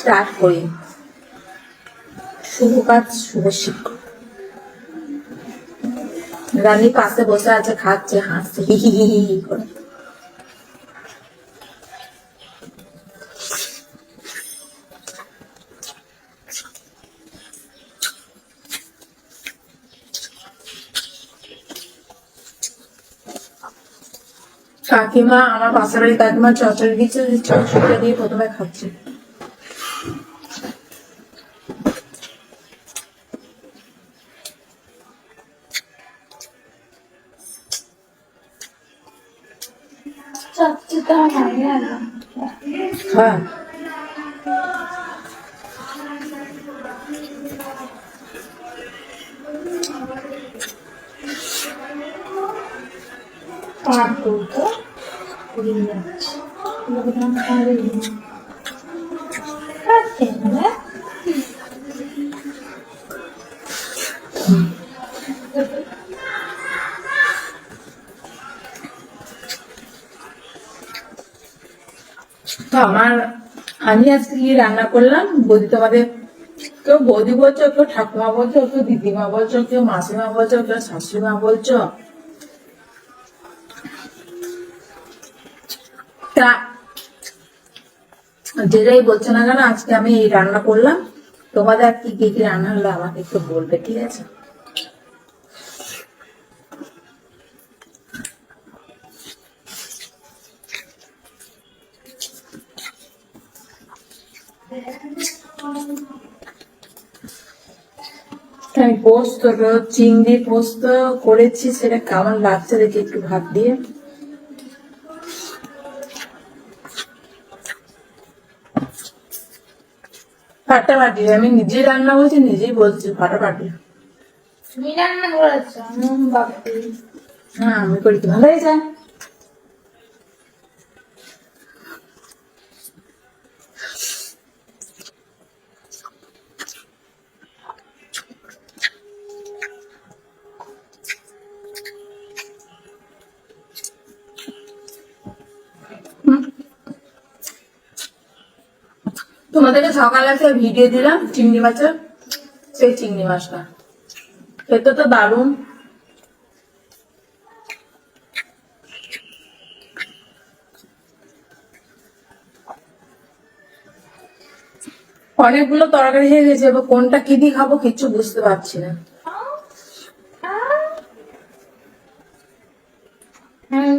Start করি। শুভ কাজ, শুভ শিক্ষক। রানী পাশে বসে আছে, খাচ্ছে, হাসছে, হি হি হি হি করে। কাকিমা, আমার পাশের বাড়ির কাকিমা চচড়ি দিচ্ছে চচড়িটা দিয়ে প্রথমে খাচ্ছে। সবচেয়ে আমার ভালো হ্যাঁ পার করতো উড়িয়ে যাচ্ছে লোকজন পারে খাচ্ছেন না তো আমার, আমি আজকে রান্না করলাম। বৌদি তোমাদের কেউ বৌদি বলছো, কেউ ঠাকুমা বলছো, কেউ দিদিমা বলছো, কেউ মাসিমা বলছো, কেউ শাশুড়িমা বলছো। তা যেটাই বলছো না কেন, আজকে আমি এই রান্না করলাম। তোমাদের আর কি কি রান্না হলো আমাকে একটু বলবে, ঠিক আছে? আমি পোস্ত চিংড়ি পোস্ত করেছি সেটা কেমন লাগছে দেখি একটু ভাত দিয়ে। ফাটাফাটি আমি নিজেই রান্না বলছি নিজেই বলছি ফাটাফাটি তুমি রান্না করেছ? হ্যাঁ আমি করি কি ভালো যায় তোমাদেরকে সকালে একটা ভিডিও দিলাম, চিংড়ি মাছের সেই চিংড়ি মাছটা। খেতে তো দারুণ। অনেকগুলো তরকারি হয়ে গেছে, এবার কোনটা কি দিয়ে খাব কিচ্ছু বুঝতে পারছি না। হুম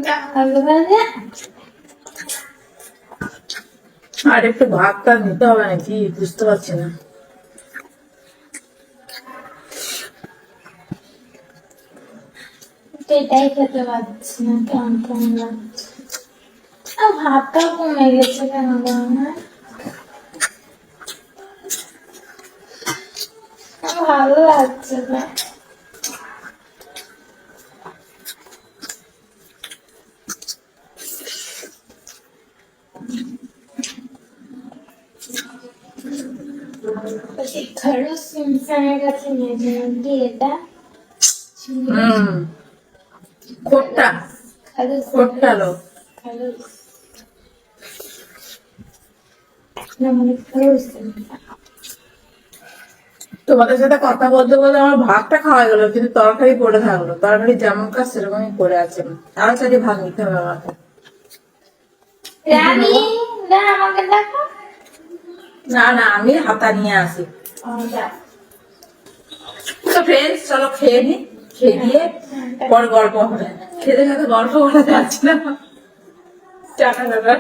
আর একটু ভাতটা নিতে হবে নাকি? বুঝতে পারছি না। এটাই খেতে পারছি না, কেমন কেমন লাগছে? ভাতটাও কমে গেছে কেন ভালো লাগছে না তোমাদের সাথে কথা বলতে বলতে আমার ভাতটা খাওয়া গেল, কিন্তু তরকারি পড়ে থাকল। তরকারি যেমন কাজ সেরকমই পড়ে আছে। তাড়াতাড়ি ভাগ নিতে হবে আমাকে। আমাকে দেখো। না না, আমি হাতা নিয়ে আসি। তো ফ্রেন্ডস চলো খেয়ে নি, খেয়ে দিয়ে পর গল্প হবে। খেতে খেতে গল্প করা যাচ্ছে না। Tata tata